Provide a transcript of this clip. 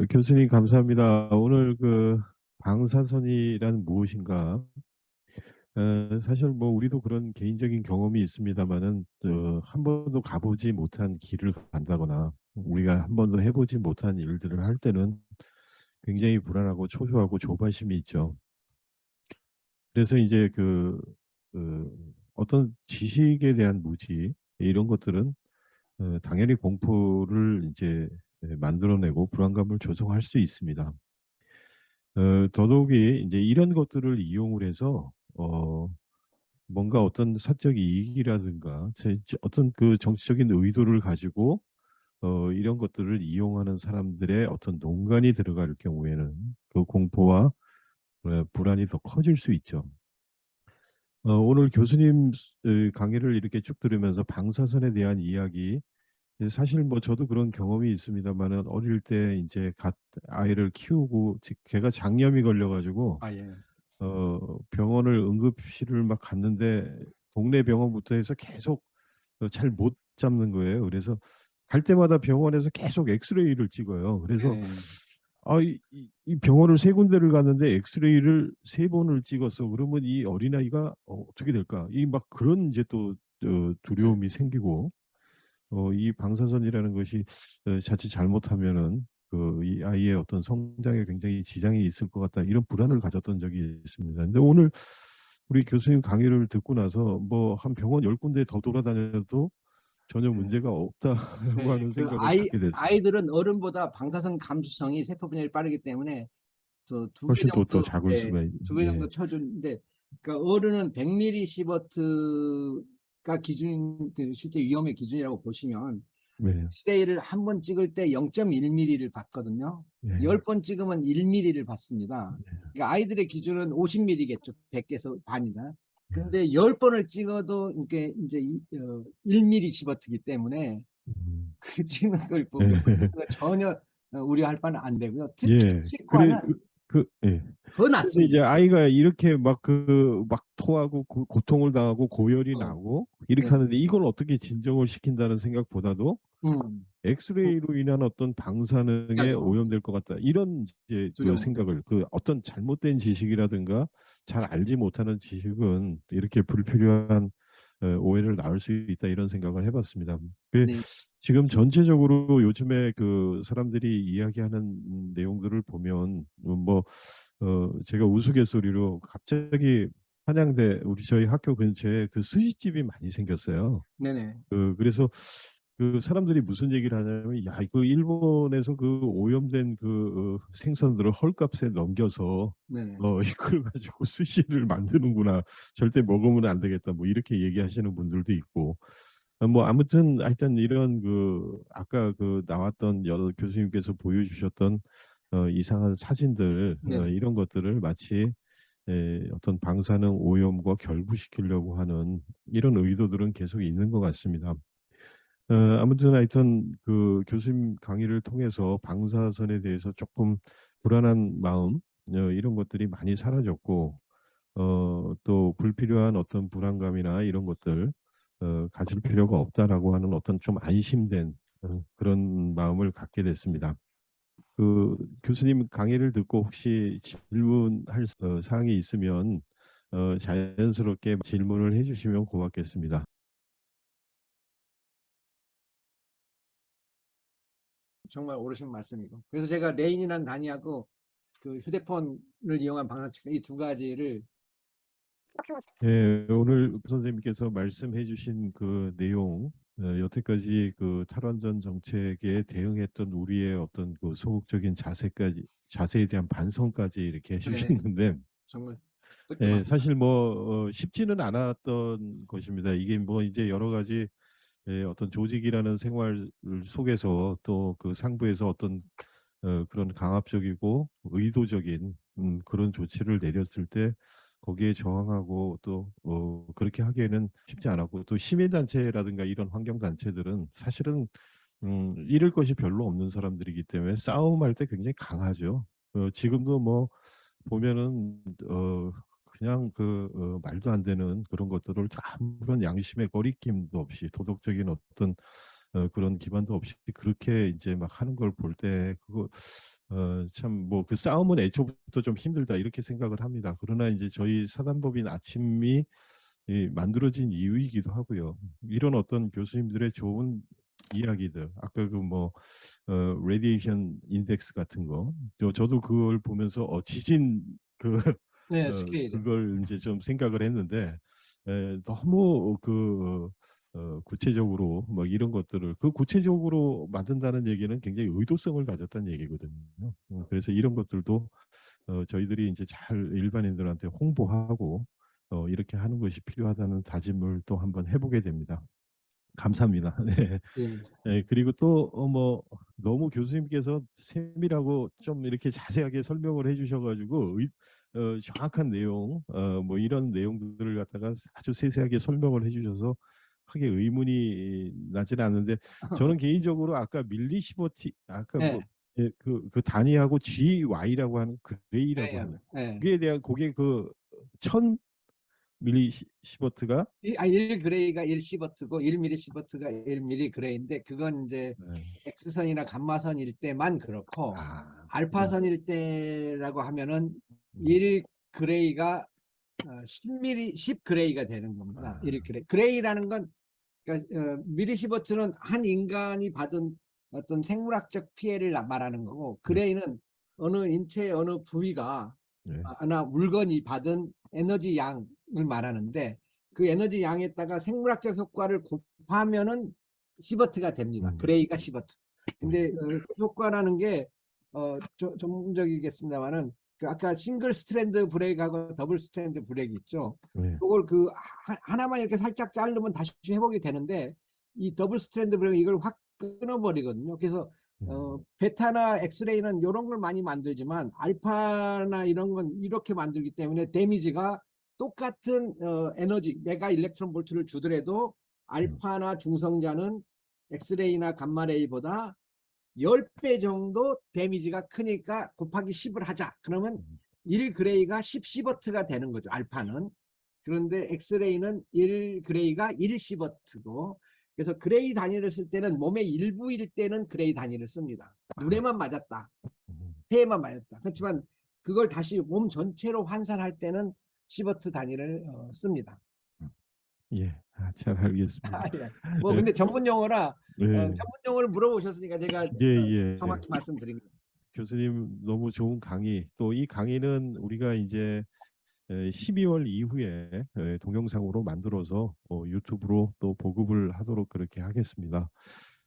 어, 교수님 감사합니다. 오늘 그 방사선이란 무엇인가? 어, 사실 뭐 우리도 그런 개인적인 경험이 있습니다만은 어, 한 번도 가보지 못한 길을 간다거나 우리가 한 번도 해보지 못한 일들을 할 때는 굉장히 불안하고 초조하고 조바심이 있죠. 그래서 이제 그, 그 어떤 지식에 대한 무지 이런 것들은 어, 당연히 공포를 이제 예, 만들어내고 불안감을 조성할 수 있습니다. 어, 더더욱이 이제 이런 것들을 이용을 해서 어, 뭔가 어떤 사적 이익이라든가 어떤 그 정치적인 의도를 가지고 어, 이런 것들을 이용하는 사람들의 어떤 농간이 들어갈 경우에는 그 공포와 어, 불안이 더 커질 수 있죠. 어, 오늘 교수님 어, 강의를 이렇게 쭉 들으면서 방사선에 대한 이야기 예, 사실 뭐 저도 그런 경험이 있습니다만은 어릴 때 이제 갓 아이를 키우고 지- 걔가 장염이 걸려가지고 아 예. 어 병원을 응급실을 막 갔는데 동네 병원부터 해서 계속 어, 잘못 잡는 거예요. 그래서 갈 때마다 병원에서 계속 엑스레이를 찍어요. 그래서 예. 아, 이, 이- 이 병원을 세 군데를 갔는데 엑스레이를 세 번을 찍었어. 그러면 이 어린아이가 어, 어떻게 될까? 이 막 그런 이제 또 어, 두려움이 생기고 어, 이 방사선이라는 것이 어, 자칫 잘못하면은 그 이 아이의 어떤 성장에 굉장히 지장이 있을 것 같다 이런 불안을 가졌던 적이 있습니다. 근데 오늘 우리 교수님 강의를 듣고 나서 뭐 한 병원 열 군데 더 돌아다녀도 전혀 네. 문제가 없다라고 네, 하는 그 생각을 아이, 갖게 됐어요. 아이들은 어른보다 방사선 감수성이 세포 분열이 빠르기 때문에 두배 정도 또 작을 예, 수가 있, 두배 정도 예. 쳐주는데 그러니까 어른은 100ml 시버트가 기준 그 실제 위험의 기준이라고 보시면 네. 스레이를 한 번 찍을 때 0.1mm를 받거든요. 네. 10번 찍으면 1mm를 받습니다. 네. 그러니까 아이들의 기준은 50mm겠죠. 100개에서 반이다. 네. 근데 10번을 찍어도 이게 이제 이- 어, 1mm 시버트기 때문에 음. 그 찍는 걸 보면 예. 그거 전혀 어, 우려할 바는 안 되고요. 특히 예. 치과는 그, 그 예. 더 낫습니다. 이제 아이가 이렇게 막 그막 토하고 고, 고통을 당하고 고열이 어. 나고 이렇게 네. 하는데 이걸 어떻게 진정을 시킨다는 생각보다도 음, 엑스레이로 인한 어떤 방사능에. 오염될 것 같다 이런 이제 그. 생각을 그 어떤 잘못된 지식이라든가 잘 알지 못하는 지식은 이렇게 불필요한 어, 오해를 낳을 수 있다 이런 생각을 해봤습니다. 그 네. 지금 전체적으로 요즘에 그 사람들이 이야기하는 음, 내용들을 보면 음, 뭐 어, 제가 우스갯소리로 갑자기 한양대 우리 저희 학교 근처에 그 스시집이 많이 생겼어요. 네네. 그 그래서 그 사람들이 무슨 얘기를 하냐면 야 이거 일본에서 그 오염된 그 어, 생선들을 헐값에 넘겨서 네네. 어 이걸 가지고 스시를 만드는구나 절대 먹으면 안 되겠다 뭐 이렇게 얘기하시는 분들도 있고 어, 뭐 아무튼 하여튼 이런 그 아까 그 나왔던 여러 교수님께서 보여주셨던 어, 이상한 사진들 어, 네. 이런 것들을 마치 에, 어떤 방사능 오염과 결부시키려고 하는 이런 의도들은 계속 있는 것 같습니다. 어, 아무튼 하여튼 그 교수님 강의를 통해서 방사선에 대해서 조금 불안한 마음 어, 이런 것들이 많이 사라졌고 어, 또 불필요한 어떤 불안감이나 이런 것들 어, 가질 필요가 없다라고 하는 어떤 좀 안심된 어, 그런 마음을 갖게 됐습니다. 그 교수님 강의를 듣고 혹시 질문할 어, 사항이 있으면 어, 자연스럽게 질문을 해주시면 고맙겠습니다. 정말 오르신 말씀이고. 그래서 제가 레인이라는 단위하고 그 휴대폰을 이용한 방사측 이두 가지를 예, 오늘 선생님께서 말씀해 주신 그 내용, 어, 여태까지 그 탈원전 정책에 대응했던 우리의 어떤 그 소극적인 자세까지, 자세에 대한 반성까지 이렇게 해주셨는데, 정말 예, 뜨끔합니다. 사실 뭐 어, 쉽지는 않았던 것입니다. 이게 뭐 이제 여러 가지 예, 어떤 조직이라는 생활 속에서 또 그 상부에서 어떤 어, 그런 강압적이고 의도적인 음, 그런 조치를 내렸을 때 거기에 저항하고 또 어, 그렇게 하기에는 쉽지 않았고 또 시민단체라든가 이런 환경단체들은 사실은 음, 잃을 것이 별로 없는 사람들이기 때문에 싸움할 때 굉장히 강하죠. 어, 지금도 뭐 보면은 어, 그냥 그 어, 말도 안 되는 그런 것들을 아무런 양심의 거리낌도 없이 도덕적인 어떤 어, 그런 기반도 없이 그렇게 이제 막 하는 걸 볼 때 그거 어, 참뭐 그 싸움은 애초부터 좀 힘들다 이렇게 생각을 합니다. 그러나 이제 저희 사단법인 아침이 이 만들어진 이유이기도 하고요. 이런 어떤 교수님들의 좋은 이야기들, 아까 그뭐 어, 레디에이션 인덱스 같은 거, 저, 저도 그걸 보면서 어, 지진 그 네, 어. 그걸 이제 좀 생각을 했는데 에, 너무 그 어, 구체적으로 뭐 이런 것들을 그 구체적으로 만든다는 얘기는 굉장히 의도성을 가졌다는 얘기거든요. 어, 그래서 이런 것들도 어, 저희들이 이제 잘 일반인들한테 홍보하고 어, 이렇게 하는 것이 필요하다는 다짐을 또 한번 해보게 됩니다. 감사합니다. 네. 예. 네, 그리고 또 뭐 너무 교수님께서 세밀하고 좀 이렇게 자세하게 설명을 해주셔가지고 의, 어, 정확한 내용, 어, 뭐 이런 내용들을 갖다가 아주 세세하게 설명을 해주셔서 크게 의문이 나지는 않는데 저는 개인적으로 아까 밀리시버티 아까 네. 뭐, 예, 그, 그 단위하고 GY라고 하는 그레이라고 네, 하는 네. 그에 대한 그게 그천 밀리시버트가 이- 아, 1 그레이가 1 시버트고 1 미리 시버트가 1 미리 그레이인데 그건 이제 네. X선이나 감마선일 때만 그렇고 아, 알파선일 때라고 하면은 음. 1 그레이가 어, 10 미리 10 그레이가 되는 겁니다. 아. 1 그레이. 그레이라는 건 그러니까 어, 미리 시버트는 한 인간이 받은 어떤 생물학적 피해를 나- 말하는 거고 그레이는 어느 인체의 어느 부위가 네. 하나 물건이 받은 에너지 양을 말하는데 그 에너지 양에다가 생물학적 효과를 곱하면은 시버트가 됩니다. 음. 그레이가 시버트. 근데 어, 그 효과라는 게 어, 저- 전문적이겠습니다만은 그 아까 싱글 스트랜드 브레이크하고 더블 스트랜드 브레이크 있죠. 네. 그걸 그 하- 하나만 이렇게 살짝 자르면 다시 회복이 되는데 이 더블 스트랜드 브레이크 이걸 확 끊어버리거든요. 그래서 어, 음. 베타나 엑스레이는 이런 걸 많이 만들지만 알파나 이런 건 이렇게 만들기 때문에 데미지가 똑같은 어, 에너지 메가 일렉트론 볼트를 주더라도 알파나 중성자는 엑스레이나 감마레이보다 10배 정도 데미지가 크니까 곱하기 10을 하자. 그러면 음. 1 그레이가 10 시버트가 되는 거죠. 알파는. 그런데 엑스레이는 1 그레이가 1 시버트고 그래서 그레이 단위를 쓸 때는 몸의 일부일 때는 그레이 단위를 씁니다. 눈에만 맞았다. 음. 폐에만 맞았다. 그렇지만 그걸 다시 몸 전체로 환산할 때는 시버트 단위를 어, 씁니다. 예, 아, 잘 알겠습니다. 뭐 근데 전문 용어라 네. 어, 전문 용어를 물어보셨으니까 제가 예, 예. 정확히 말씀드립니다. 교수님 너무 좋은 강의. 또 이 강의는 우리가 이제 에, 12월 이후에 에, 동영상으로 만들어서 어, 유튜브로 또 보급을 하도록 그렇게 하겠습니다.